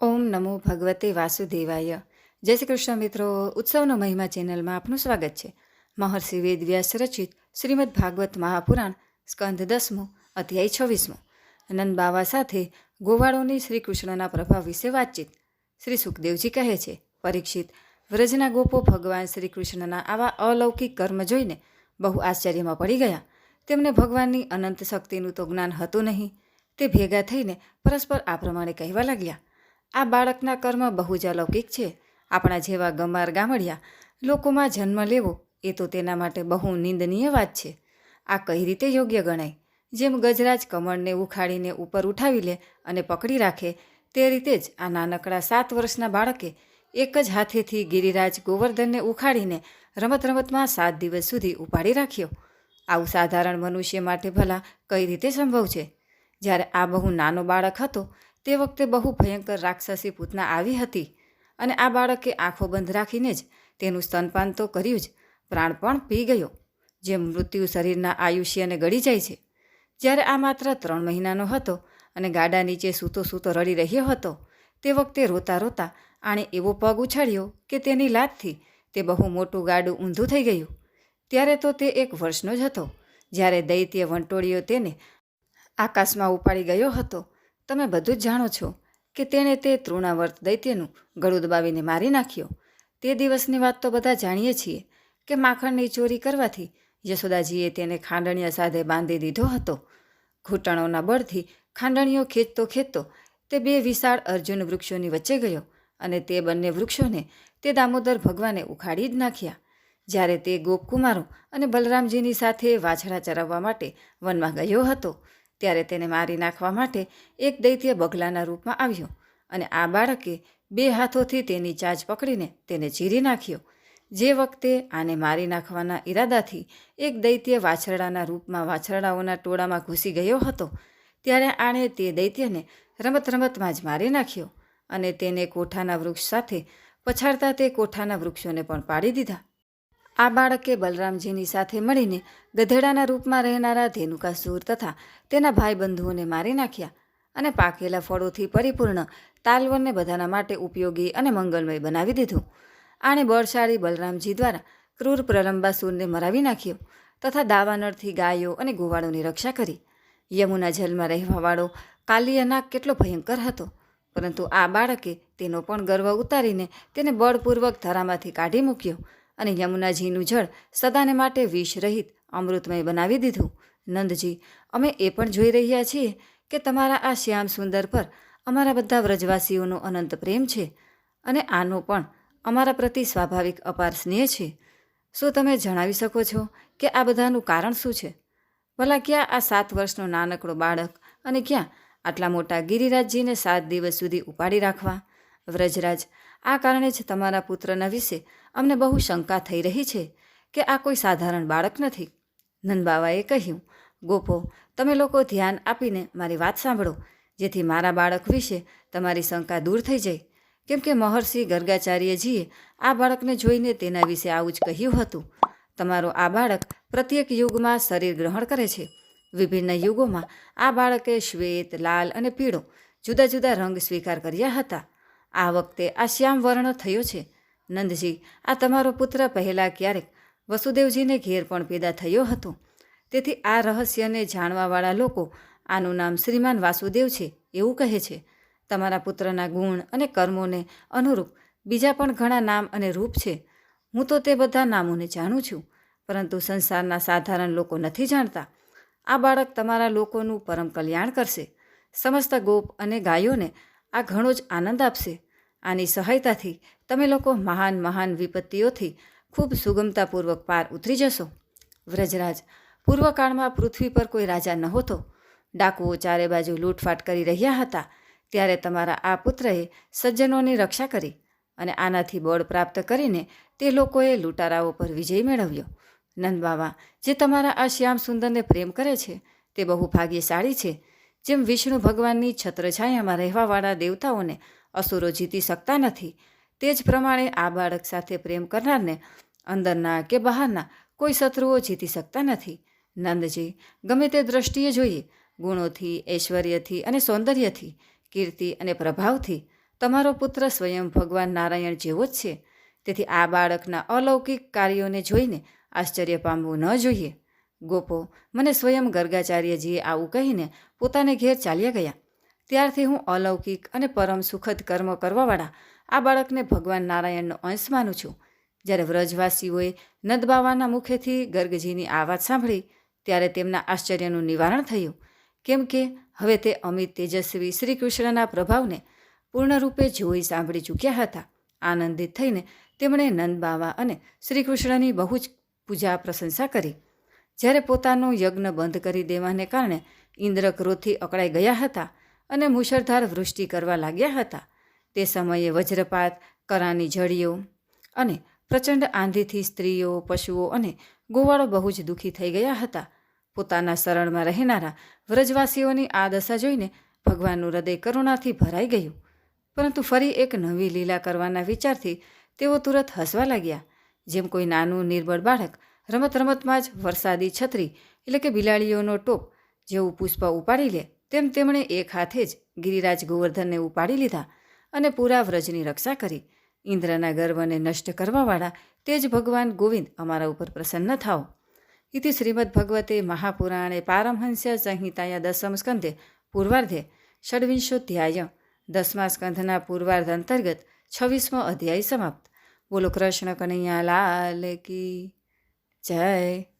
ઓમ નમો ભગવતે વાસુદેવાય. જય શ્રી કૃષ્ણ મિત્રો, ઉત્સવનો મહિમા ચેનલમાં આપનું સ્વાગત છે. મહર્ષિ વેદવ્યાસ રચિત શ્રીમદ ભાગવત મહાપુરાણ, સ્કંદ દસમું, અધ્યાય છવ્વીસમો. નંદ બાવા સાથે ગોવાળોની શ્રી કૃષ્ણના પ્રભાવ વિશે વાતચીત. શ્રી સુખદેવજી કહે છે, પરીક્ષિત, વ્રજના ગોપો ભગવાન શ્રી કૃષ્ણના આવા અલૌકિક કર્મ જોઈને બહુ આશ્ચર્યમાં પડી ગયા. તેમને ભગવાનની અનંત શક્તિનું તો જ્ઞાન હતું નહીં. તે ભેગા થઈને પરસ્પર આ પ્રમાણે કહેવા લાગ્યા. આ બાળકના કર્મ બહુ જ અલૌકિક છે. આપણા જેવા ગમાર ગામડિયા લોકોમાં જન્મ લેવો એ તો તેના માટે બહુ નિંદનીય વાત છે. આ કઈ રીતે યોગ્ય ગણાય? જેમ ગજરાજ કમળને ઉખાડીને ઉપર ઉઠાવી લે અને પકડી રાખે, તે રીતે જ આ નાનકડા સાત વર્ષના બાળકે એક જ હાથેથી ગિરિરાજ ગોવર્ધનને ઉખાડીને રમત રમતમાં સાત દિવસ સુધી ઉપાડી રાખ્યો. આવું સાધારણ મનુષ્ય માટે ભલા કઈ રીતે સંભવ છે? જ્યારે આ બહુ નાનો બાળક હતો તે વખતે બહુ ભયંકર રાક્ષસી પૂતના આવી હતી અને આ બાળકે આંખો બંધ રાખીને જ તેનું સ્તનપાન તો કર્યું જ. પ્રાણ પણ પી ગયો જેમ મૃત્યુ શરીરના આયુષ્યને ગળી જાય છે. જ્યારે આ માત્ર ત્રણ મહિનાનો હતો અને ગાડા નીચે સૂતો સૂતો રડી રહ્યો હતો, તે વખતે રોતા રોતા આણે એવો પગ ઉછાળ્યો કે તેની લાતથી તે બહુ મોટું ગાડું ઊંધું થઈ ગયું. ત્યારે તો તે એક વર્ષનો જ હતો, જ્યારે દૈત્ય વંટોળીઓ તેને આકાશમાં ઉપાડી ગયો હતો તમે બધું જ જાણો છો કે તેણે તે તૃણાવર્ત દૈત્યનું ગળું દબાવીને મારી નાખ્યો. તે દિવસની વાત તો બધા જાણીએ છીએ કે માખણની ચોરી કરવાથી યશોદાજીએ તેને ખાંડણીયા સાથે બાંધી દીધો હતો. ઘૂંટણોના બળથી ખાંડણીઓ ખેંચતો ખેંચતો તે બે વિશાળ અર્જુન વૃક્ષોની વચ્ચે ગયો અને તે બંને વૃક્ષોને તે દામોદર ભગવાને ઉખાડી જ નાખ્યા. જ્યારે તે ગોપકુમારો અને બલરામજીની સાથે વાછડા ચરાવવા માટે વનમાં ગયો હતો ત્યારે તેને મારી નાખવા માટે એક દૈત્ય બગલાના રૂપમાં આવ્યો અને આ બાળકે બે હાથોથી તેની ચાંચ પકડીને તેને ચીરી નાખ્યો. જે વખતે આને મારી નાખવાના ઈરાદાથી એક દૈત્ય વાછરડાના રૂપમાં વાછરડાઓના ટોળામાં ઘૂસી ગયો હતો, ત્યારે આણે તે દૈત્યને રમત રમતમાં જ મારી નાખ્યો અને તેને કોઠાના વૃક્ષ સાથે પછાડતા તે કોઠાના વૃક્ષોને પણ પાડી દીધા. આ બાળકે બલરામજીની સાથે મળીને ગધેડાના રૂપમાં રહેનારા ધેનુકાસુર તથા તેના ભાઈ બંધુઓને મારી નાખ્યા અને પાકેલા ફળોથી પરિપૂર્ણ તાલવનને બધાના માટે ઉપયોગી અને મંગલમય બનાવી દીધું. આણે બળશાળી બલરામજી દ્વારા ક્રૂર પ્રલંબાસુરને મરાવી નાખ્યો તથા દાવાનળથી ગાયો અને ગોવાળોની રક્ષા કરી. યમુના જલમાં રહેવાવાળો કાલિયાનાગ કેટલો ભયંકર હતો, પરંતુ આ બાળકે તેનો પણ ગર્વ ઉતારીને તેને બળપૂર્વક ધરામાંથી કાઢી મૂક્યો અને યમુનાજીનું જળ સદાને માટે વિષ રહિત અમૃતમય બનાવી દીધું. નંદજી, અમે એ પણ જોઈ રહ્યા છીએ કે તમારા આ શ્યામ સુંદર પર અમારા બધા વ્રજવાસીઓનો અનંત પ્રેમ છે અને આનો પણ અમારા પ્રતિ સ્વાભાવિક અપાર સ્નેહ છે. શું તમે જણાવી શકો છો કે આ બધાનું કારણ શું છે? ભલા ક્યાં આ સાત વર્ષનો નાનકડો બાળક અને ક્યાં આટલા મોટા ગિરિરાજજીને સાત દિવસ સુધી ઉપાડી રાખવા? વ્રજરાજ આ કારણે જ તમારા પુત્રના વિશે અમને બહુ શંકા થઈ રહી છે કે આ કોઈ સાધારણ બાળક નથી. નંદબાવાએ કહ્યું, ગોપો, તમે લોકો ધ્યાન આપીને મારી વાત સાંભળો, જેથી મારા બાળક વિશે તમારી શંકા દૂર થઈ જાય. કેમ કે મહર્ષિ ગર્ગાચાર્યજીએ આ બાળકને જોઈને તેના વિશે આવું જ કહ્યું હતું. તમારો આ બાળક પ્રત્યેક યુગમાં શરીર ગ્રહણ કરે છે. વિભિન્ન યુગોમાં આ બાળકે શ્વેત, લાલ અને પીળો જુદા જુદા રંગ સ્વીકાર કર્યા હતા. આ વખતે આ શ્યામ વર્ણ થયો છે. નંદજી, આ તમારો પુત્ર પહેલાં ક્યારેક વસુદેવજીને ઘેર પણ પેદા થયો હતો. તેથી આ રહસ્યને જાણવાવાળા લોકો આનું નામ શ્રીમાન વાસુદેવ છે એવું કહે છે. તમારા પુત્રના ગુણ અને કર્મોને અનુરૂપ બીજા પણ ઘણા નામ અને રૂપ છે. હું તો તે બધા નામોને જાણું છું, પરંતુ સંસારના સાધારણ લોકો નથી જાણતા. આ બાળક તમારા લોકોનું પરમ કલ્યાણ કરશે. સમસ્ત ગોપ અને ગાયોને આ ઘણો જ આનંદ આપશે. આની સહાયતાથી તમે લોકો મહાન મહાન વિપત્તિઓથી ખૂબ સુગમતાપૂર્વક પાર ઉતરી જશો. વ્રજરાજ, પૂર્વકાળમાં પૃથ્વી પર કોઈ રાજા નહોતો. ડાકુઓ ચારે બાજુ લૂંટફાટ કરી રહ્યા હતા ત્યારે તમારા આ પુત્રએ સજ્જનોની રક્ષા કરી અને આનાથી બળ પ્રાપ્ત કરીને તે લોકોએ લૂંટારાઓ પર વિજય મેળવ્યો. નંદબાવા જે તમારા આ શ્યામ સુંદરને પ્રેમ કરે છે, તે બહુ ભાગ્યશાળી છે. જેમ વિષ્ણુ ભગવાનની છત્રછાયામાં રહેવાવાળા દેવતાઓને અસુરો જીતી શકતા નથી. તે જ પ્રમાણે આ બાળક સાથે પ્રેમ કરનારને અંદરના કે બહારના કોઈ શત્રુઓ જીતી શકતા નથી. નંદજી, ગમે તે દ્રષ્ટિએ જોઈએ, ગુણોથી, ઐશ્વર્યથી અને સૌંદર્યથી, કીર્તિ અને પ્રભાવથી, તમારો પુત્ર સ્વયં ભગવાન નારાયણ જેવો જ છે. તેથી આ બાળકના અલૌકિક કાર્યોને જોઈને આશ્ચર્ય પામવું ન જોઈએ. ગોપો, મને સ્વયં ગર્ગાચાર્યજીએ આવું કહીને પોતાને ઘેર ચાલ્યા ગયા. ત્યારથી હું અલૌકિક અને પરમ સુખદ કર્મ કરવાવાળા, આ બાળકને ભગવાન નારાયણનો અંશ માનું છું. જ્યારે વ્રજવાસીઓએ નદબાવાના મુખેથી ગર્ગજીની આ વાત સાંભળી, ત્યારે તેમના આશ્ચર્યનું નિવારણ થયું. કેમ કે હવે તે અમિત તેજસ્વી શ્રી કૃષ્ણના પ્રભાવને પૂર્ણરૂપે જોઈ સાંભળી ચૂક્યા હતા. આનંદિત થઈને તેમણે નંદબાવા અને શ્રી કૃષ્ણની બહુ જ પૂજા પ્રશંસા કરી. જ્યારે પોતાનો યજ્ઞ બંધ કરી દેવાને કારણે ઇન્દ્ર ક્રોધથી અકળાઈ ગયા હતા અને મુશળધાર વૃષ્ટિ કરવા લાગ્યા હતા. તે સમયે વજ્રપાત, કરાની ઝડીઓ અને પ્રચંડ આંધીથી સ્ત્રીઓ, પશુઓ અને ગોવાળો બહુ જ દુઃખી થઈ ગયા હતા. પોતાના શરણમાં રહેનારા વ્રજવાસીઓની આ દશા જોઈને ભગવાનનું હૃદય કરુણાથી ભરાઈ ગયું. પરંતુ ફરી એક નવી લીલા કરવાના વિચારથી તેઓ તુરત હસવા લાગ્યા. જેમ કોઈ નાનું નિર્બળ બાળક રમત રમતમાં જ વરસાદી છત્રી એટલે કે બિલાડીઓનો ટોપ જેવું પુષ્પ ઉપાડી લે તેમ તેમણે એક હાથે જ ગિરિરાજ ગોવર્ધનને ઉપાડી લીધા અને પૂરા વ્રજની રક્ષા કરી. ઇન્દ્રના ગર્વને નષ્ટ કરવાવાળા તે જ ભગવાન ગોવિંદ અમારા ઉપર પ્રસન્ન થાઓ. ઇતિ શ્રીમદ્ભગવતે મહાપુરાણે પારમહંસ્ય સંહિતાયા દસમ સ્કંધે પૂર્વાર્ધે ષડવિંશોધ્યાય દસમા સ્કંધના પૂર્વાર્ધ અંતર્ગત છવ્વીસમો અધ્યાય સમાપ્ત. બોલો કૃષ્ણ કનૈયા લાલ કી જય.